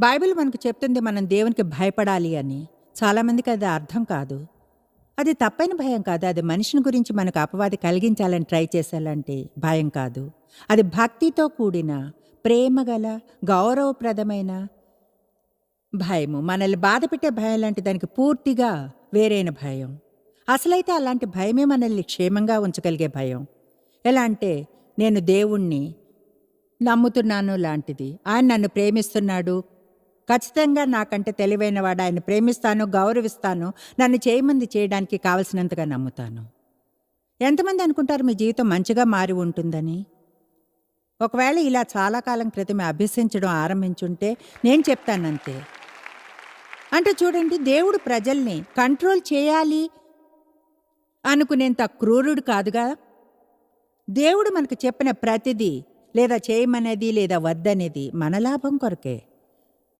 Bible మనకు చెప్తుంది మనం దేవునికి భయపడాలి అని. చాలామందికి అది అర్థం కాదు. అది తప్పైన భయం కాదు. అది మనిషిని గురించి మనకు అపవాది కలిగించాలని ట్రై చేసేలాంటి భయం కాదు. అది భక్తితో కూడిన ప్రేమగల గౌరవప్రదమైన భయము. మనల్ని బాధ పెట్టే భయం లాంటి దానికి పూర్తిగా వేరైన భయం. అసలైతే అలాంటి భయమే మనల్ని క్షేమంగా ఉంచగలిగే భయం. ఎలా అంటే నేను దేవుణ్ణి నమ్ముతున్నాను లాంటిది. ఆయన నన్ను ప్రేమిస్తున్నాడు ఖచ్చితంగా నాకంటే తెలివైనవాడు ఆయన ప్రేమిస్తాను గౌరవిస్తాను నన్ను చేయమంది చేయడానికి కావలసినంతగా నమ్ముతాను. ఎంతమంది అనుకుంటారు మీ జీవితం మంచిగా మారి ఉంటుందని? ఒకవేళ ఇలా చాలా కాలం క్రితమే అభ్యసించడం ఆరంభించుంటే నేను చెప్తానంతే. అంటే చూడండి దేవుడు ప్రజల్ని కంట్రోల్ చేయాలి అనుకునేంత క్రూరుడు కాదుగా? దేవుడు మనకు చెప్పిన ప్రతిదీ లేదా చేయమనేది లేదా వద్దనేది మన లాభం కొరకే.